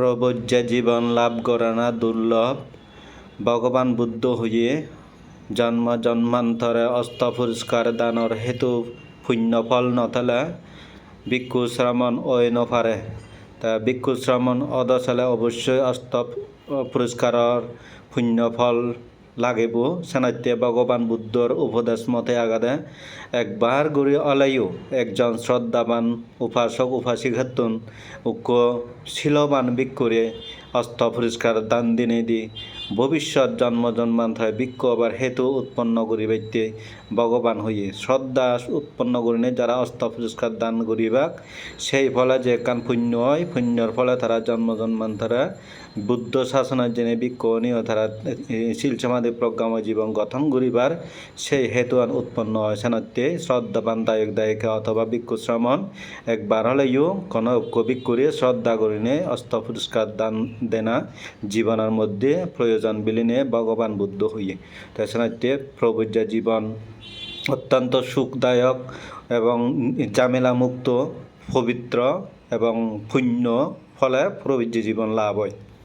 প্রবজ্য জীবন লাভ করা না দুর্লভ। ভগবান বুদ্ধ হয়ে জন্ম জন্মান্তরে অস্ত পুরস্কার দানর হেতু পুণ্যফল নথলে ভিক্ষু শ্রমণ ওই নফারে তা ভিক্ষু শ্রমণ অদচলে অবশ্যই অস্ত পুরস্কারর পুণ্য ফল লাগিব। সেনাত্যে ভগবান বুদ্ধর উপদেশ মতে আগাদে একবার গুড়ি অলাইও, একজন শ্রদ্ধাবান উপাসক উপাসিকাতুন উক্ক শিলবান ভিক্ষুরে অস্ত পুরস্কার দান দিনে দি ভবিষ্যৎ জন্ম জন্মান্তরে ভিক্ষ আবার হেতু উৎপন্ন করিবাইতে ভগবান হইয়ে। শ্রদ্ধা উৎপন্ন করিনে, যারা অস্ত পুরস্কার দান করিবাক, সেই ফলে যে কান পুণ্য হয়, পুণ্যর ফলে তারা জন্ম জন্মান্তরে বুদ্ধ শাসনের জেনে ভিক্ষণীয় তারা শিল সমাধি প্রজ্ঞাময় জীবন গঠন করিবার সেই হেতুয়ান উৎপন্ন হয়। সেনাতে শ্রদ্ধাবান দায়ক দায়িকা অথবা ভিক্ষু শ্রমণ, একবার হলেও কোনো ঐক্য ভিক্ষুরে শ্রদ্ধা করিনে অস্ত পুরস্কার দান দেনা জীবনের মধ্যে প্রয়োজন। বিলীনে ভগবান বুদ্ধ হইয়ে। তাই সেনাতে প্রবুজ্য জীবন অত্যন্ত সুখদায়ক এবং ঝামেলা মুক্ত পবিত্র এবং পুণ্য ফলে প্রবৃদ্ধি জীবন লাভ হয়।